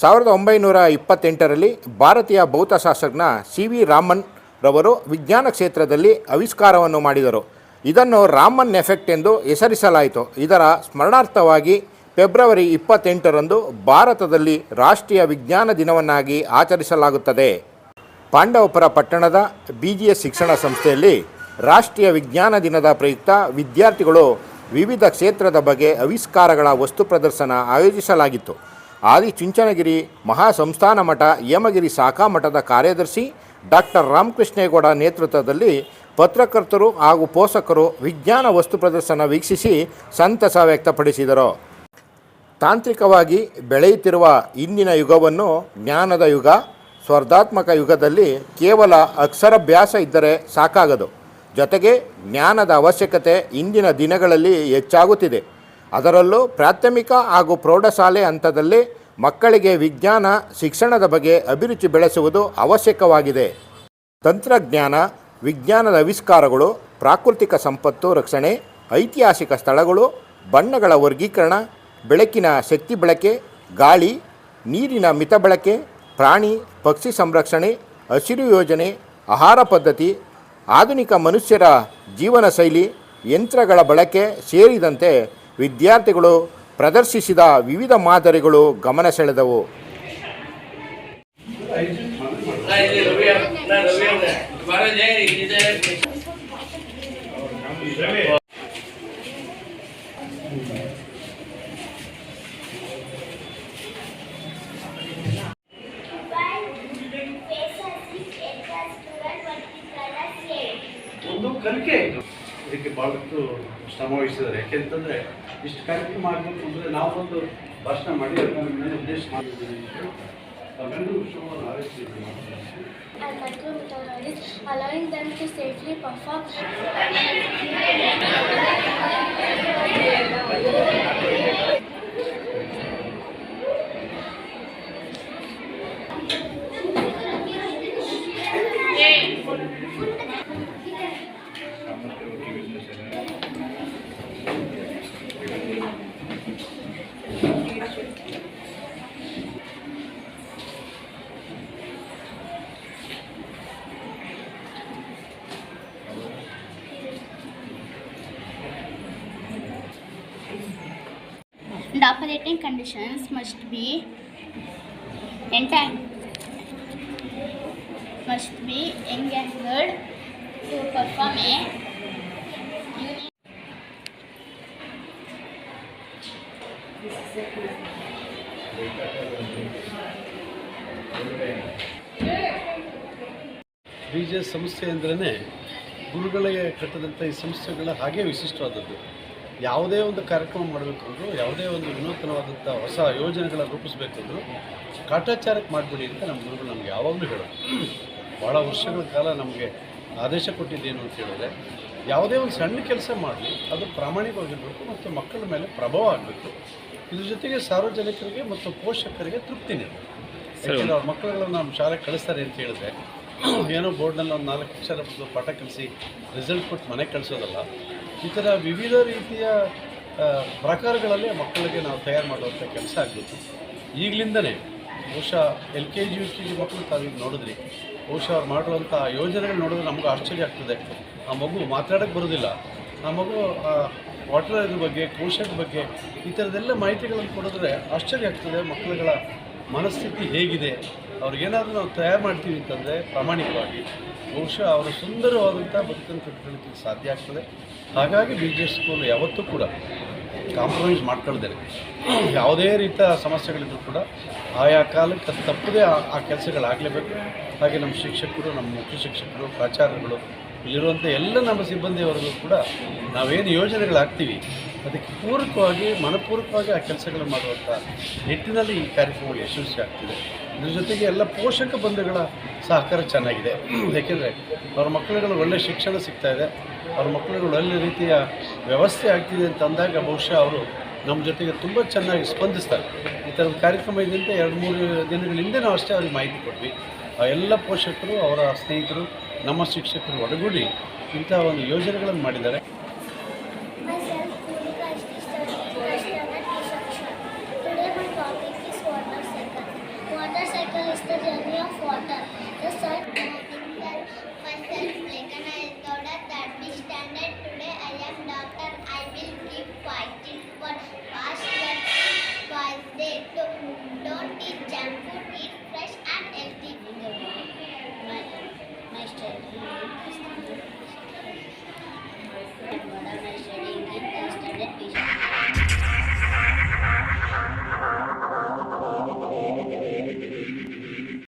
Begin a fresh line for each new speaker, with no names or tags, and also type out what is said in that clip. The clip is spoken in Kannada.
ಸಾವಿರದ ಒಂಬೈನೂರ ಇಪ್ಪತ್ತೆಂಟರಲ್ಲಿ ಭಾರತೀಯ ಭೌತಶಾಸ್ತ್ರಜ್ಞ ಸಿ ವಿ ರಾಮನ್ ರವರು ವಿಜ್ಞಾನ ಕ್ಷೇತ್ರದಲ್ಲಿ ಆವಿಷ್ಕಾರವನ್ನು ಮಾಡಿದರು. ಇದನ್ನು ರಾಮನ್ ಎಫೆಕ್ಟ್ ಎಂದು ಹೆಸರಿಸಲಾಯಿತು. ಇದರ ಸ್ಮರಣಾರ್ಥವಾಗಿ ಫೆಬ್ರವರಿ ಇಪ್ಪತ್ತೆಂಟರಂದು ಭಾರತದಲ್ಲಿ ರಾಷ್ಟ್ರೀಯ ವಿಜ್ಞಾನ ದಿನವನ್ನಾಗಿ ಆಚರಿಸಲಾಗುತ್ತದೆ. ಪಾಂಡವಪುರ ಪಟ್ಟಣದ ಬಿ ಜಿ ಎಸ್ ಶಿಕ್ಷಣ ಸಂಸ್ಥೆಯಲ್ಲಿ ರಾಷ್ಟ್ರೀಯ ವಿಜ್ಞಾನ ದಿನದ ಪ್ರಯುಕ್ತ ವಿದ್ಯಾರ್ಥಿಗಳು ವಿವಿಧ ಕ್ಷೇತ್ರದ ಬಗ್ಗೆ ಆವಿಷ್ಕಾರಗಳ ವಸ್ತು ಪ್ರದರ್ಶನ ಆಯೋಜಿಸಲಾಗಿತ್ತು. ಆದಿ ಚುಂಚನಗಿರಿ ಮಹಾಸಂಸ್ಥಾನ ಮಠ ಯಮಗಿರಿ ಶಾಖಾ ಮಠದ ಕಾರ್ಯದರ್ಶಿ ಡಾಕ್ಟರ್ ರಾಮಕೃಷ್ಣೇಗೌಡ ನೇತೃತ್ವದಲ್ಲಿ ಪತ್ರಕರ್ತರು ಹಾಗೂ ಪೋಷಕರು ವಿಜ್ಞಾನ ವಸ್ತು ಪ್ರದರ್ಶನ ವೀಕ್ಷಿಸಿ ಸಂತಸ ವ್ಯಕ್ತಪಡಿಸಿದರು. ತಾಂತ್ರಿಕವಾಗಿ ಬೆಳೆಯುತ್ತಿರುವ ಇಂದಿನ ಯುಗವನ್ನು ಜ್ಞಾನದ ಯುಗ, ಸ್ಪರ್ಧಾತ್ಮಕ ಯುಗದಲ್ಲಿ ಕೇವಲ ಅಕ್ಷರಾಭ್ಯಾಸ ಇದ್ದರೆ ಸಾಕಾಗದು. ಜೊತೆಗೆ ಜ್ಞಾನದ ಅವಶ್ಯಕತೆ ಇಂದಿನ ದಿನಗಳಲ್ಲಿ ಹೆಚ್ಚಾಗುತ್ತಿದೆ. ಅದರಲ್ಲೂ ಪ್ರಾಥಮಿಕ ಹಾಗೂ ಪ್ರೌಢಶಾಲೆ ಹಂತದಲ್ಲಿ ಮಕ್ಕಳಿಗೆ ವಿಜ್ಞಾನ, ಶಿಕ್ಷಣದ ಬಗ್ಗೆ ಅಭಿರುಚಿ ಬೆಳೆಸುವುದು ಅವಶ್ಯಕವಾಗಿದೆ. ತಂತ್ರಜ್ಞಾನ, ವಿಜ್ಞಾನದ ಆವಿಷ್ಕಾರಗಳು, ಪ್ರಾಕೃತಿಕ ಸಂಪತ್ತು ರಕ್ಷಣೆ, ಐತಿಹಾಸಿಕ ಸ್ಥಳಗಳು, ಬಣ್ಣಗಳ ವರ್ಗೀಕರಣ, ಬೆಳಕಿನ ಶಕ್ತಿ ಬಳಕೆ, ಗಾಳಿ, ನೀರಿನ ಮಿತ ಬಳಕೆ, ಪ್ರಾಣಿ, ಪಕ್ಷಿ ಸಂರಕ್ಷಣೆ, ಹಸಿರು ಯೋಜನೆ, ಆಹಾರ ಪದ್ಧತಿ, ಆಧುನಿಕ ಮನುಷ್ಯರ ಜೀವನ ಶೈಲಿ ಯಂತ್ರಗಳ ಬಳಕೆ ಸೇರಿದಂತೆ ವಿದ್ಯಾರ್ಥಿಗಳು ಪ್ರದರ್ಶಿಸಿದ ವಿವಿಧ ಮಾದರಿಗಳು ಗಮನ ಸೆಳೆದವು.
ಒಂದು ಕಲಿಕೆ ಇದಕ್ಕೆ ಬಹಳಷ್ಟು ಶ್ರಮ ವಹಿಸಿದ್ದಾರೆ. ಯಾಕೆಂತಂದರೆ ಇಷ್ಟು ಕಾರ್ಯಕ್ರಮ ಆಗಬೇಕು ಅಂದರೆ ನಾವೊಂದು ಭಾಷಣ ಮಾಡಿ ಅದನ್ನ ಮೇಲೆ ಉದ್ದೇಶ ಮಾಡಿದ್ದೀವಿ ತಾವೆಲ್ಲರೂ ವಿಷಯವನ್ನು ಆರಿಸ್ತಿದ್ದೀವಿ
and micromethodologies, allowing them to safely perform
The operating conditions must be entangled, must be engendered to perform a
ಬೀಜ ಸಂಸ್ಥೆ ಅಂದ್ರೇ ಗುರುಗಳಿಗೆ ಕಟ್ಟದಂಥ ಈ ಸಂಸ್ಥೆಗಳ ಹಾಗೆ ವಿಶಿಷ್ಟವಾದದ್ದು ಯಾವುದೇ ಒಂದು ಕಾರ್ಯಕ್ರಮ ಮಾಡಬೇಕು ಅಂದರೂ ಯಾವುದೇ ಒಂದು ವಿನೂತನವಾದಂಥ ಹೊಸ ಯೋಜನೆಗಳ ರೂಪಿಸಬೇಕಂದ್ರು ಕಾಟಾಚಾರಕ್ಕೆ ಮಾಡಿಬಿಡಿ ಅಂತ ನಮ್ಮ ಗುರುಗಳು ನಮಗೆ ಯಾವಾಗಲೂ ಹೇಳೋದು. ಭಾಳ ವರ್ಷಗಳ ಕಾಲ ನಮಗೆ ಆದೇಶ ಕೊಟ್ಟಿದ್ದೇನು ಅಂತ ಹೇಳಿದ್ರೆ ಯಾವುದೇ ಒಂದು ಸಣ್ಣ ಕೆಲಸ ಮಾಡಲಿ ಅದು ಪ್ರಾಮಾಣಿಕವಾಗಿರಬೇಕು ಮತ್ತು ಮಕ್ಕಳ ಮೇಲೆ ಪ್ರಭಾವ ಆಗಬೇಕು. ಇದ್ರ ಜೊತೆಗೆ ಸಾರ್ವಜನಿಕರಿಗೆ ಮತ್ತು ಪೋಷಕರಿಗೆ ತೃಪ್ತಿ ನೀಡಬೇಕು. ಯಾಕೆಂದರೆ ಅವ್ರ ಮಕ್ಕಳುಗಳನ್ನು ನಮ್ಮ ಶಾಲೆಗೆ ಕಳಿಸ್ತಾರೆ ಅಂತ ಹೇಳಿದ್ರೆ ಏನೋ ಬೋರ್ಡ್ನಲ್ಲಿ ಒಂದು ನಾಲ್ಕು ಅಕ್ಷರ ಪಾಠ ಕಲಿಸಿ ರಿಸಲ್ಟ್ ಕೊಟ್ಟು ಮನೆಗೆ ಕಳಿಸೋದಲ್ಲ. ಈ ಥರ ವಿವಿಧ ರೀತಿಯ ಪ್ರಕಾರಗಳಲ್ಲಿ ಮಕ್ಕಳಿಗೆ ನಾವು ತಯಾರು ಮಾಡುವಂಥ ಕೆಲಸ ಆಗಬೇಕು. ಈಗಲಿಂದನೇ ಬಹುಶಃ L K G, U K G ಮಕ್ಕಳು ತಾವೀಗ ನೋಡಿದ್ರಿ. ಬಹುಶಃ ಅವ್ರು ಮಾಡುವಂಥ ಯೋಜನೆಗಳು ನೋಡಿದ್ರೆ ನಮಗೂ ಆಶ್ಚರ್ಯ ಆಗ್ತದೆ. ಆ ಮಗು ಮಾತಾಡೋಕ್ಕೆ ಬರೋದಿಲ್ಲ. ಆ ಮಗು ವಾಟರ್ ಇದ್ರ ಬಗ್ಗೆ ಕೋಶದ ಬಗ್ಗೆ ಈ ಥರದ್ದೆಲ್ಲ ಮಾಹಿತಿಗಳನ್ನು ಕೊಡಿದ್ರೆ ಆಶ್ಚರ್ಯ ಆಗ್ತದೆ ಮಕ್ಕಳುಗಳ ಮನಸ್ಥಿತಿ ಹೇಗಿದೆ. ಅವ್ರಿಗೇನಾದರೂ ನಾವು ತಯಾರು ಮಾಡ್ತೀವಿ ಅಂತಂದರೆ ಪ್ರಾಮಾಣಿಕವಾಗಿ. ಬಹುಶಃ ಅವರು ಸುಂದರವಾದಂಥ ಬದುಕನ್ನು ಕಟ್ಟಿಕೊಳ್ಳಿಕ್ಕೆ ಸಾಧ್ಯ ಆಗ್ತದೆ. ಹಾಗಾಗಿ ಬಿ ಜೆ ಸ್ಕೂಲ್ ಯಾವತ್ತೂ ಕೂಡ ಕಾಂಪ್ರಮೈಸ್ ಮಾಡ್ಕೊಳ್ದೇ ಯಾವುದೇ ರೀತಿಯ ಸಮಸ್ಯೆಗಳಿದ್ದರೂ ಕೂಡ ಆಯಾ ಕಾಲಕ್ಕೆ ಅದು ತಪ್ಪದೇ ಆ- ಆ ಕೆಲಸಗಳಾಗಲೇಬೇಕು. ಹಾಗೆ ನಮ್ಮ ಶಿಕ್ಷಕರು, ನಮ್ಮ ಮುಖ್ಯ ಶಿಕ್ಷಕರು ಪ್ರಾಚಾರ್ಯಗಳು ಇಲ್ಲಿರುವಂಥ ಎಲ್ಲ ನಮ್ಮ ಸಿಬ್ಬಂದಿಯವರೆಗೂ ಕೂಡ ನಾವೇನು ಯೋಜನೆಗಳಾಗ್ತೀವಿ ಅದಕ್ಕೆ ಪೂರಕವಾಗಿ ಮನಪೂರ್ವಕವಾಗಿ ಆ ಕೆಲಸಗಳು ಮಾಡುವಂಥ ನಿಟ್ಟಿನಲ್ಲಿ ಈ ಕಾರ್ಯಕ್ರಮ ಯಶಸ್ವಿ ಆಗ್ತಿದೆ. ಇದ್ರ ಜೊತೆಗೆ ಎಲ್ಲ ಪೋಷಕ ಬಂಧುಗಳ ಸಹಕಾರ ಚೆನ್ನಾಗಿದೆ. ಏಕೆಂದರೆ ಅವ್ರ ಮಕ್ಕಳುಗಳು ಒಳ್ಳೆಯ ಶಿಕ್ಷಣ ಸಿಗ್ತಾ ಇದೆ. ಅವ್ರ ಮಕ್ಕಳುಗಳು ಒಳ್ಳೆ ರೀತಿಯ ವ್ಯವಸ್ಥೆ ಆಗ್ತಿದೆ ಅಂತ ಅಂದಾಗ ಬಹುಶಃ ಅವರು ನಮ್ಮ ಜೊತೆಗೆ ತುಂಬ ಚೆನ್ನಾಗಿ ಸ್ಪಂದಿಸ್ತಾರೆ. ಈ ಥರದ ಕಾರ್ಯಕ್ರಮ ಇದ್ದಂತೆ ಎರಡು, ಮೂರು ದಿನಗಳ ಹಿಂದೆ ನಾವು ಅಷ್ಟೇ ಅವ್ರಿಗೆ ಮಾಹಿತಿ ಕೊಟ್ವಿ. ಆ ಎಲ್ಲ ಪೋಷಕರು, ಅವರ ಸ್ನೇಹಿತರು, ನಮ್ಮ ಶಿಕ್ಷಕರು ಒಡಗೂಡಿ ಇಂತಹ ಒಂದು ಯೋಜನೆಗಳನ್ನು ಮಾಡಿದ್ದಾರೆ.
motorcycle is the journey of water. The sun Standard today I am doctor. I will keep fighting.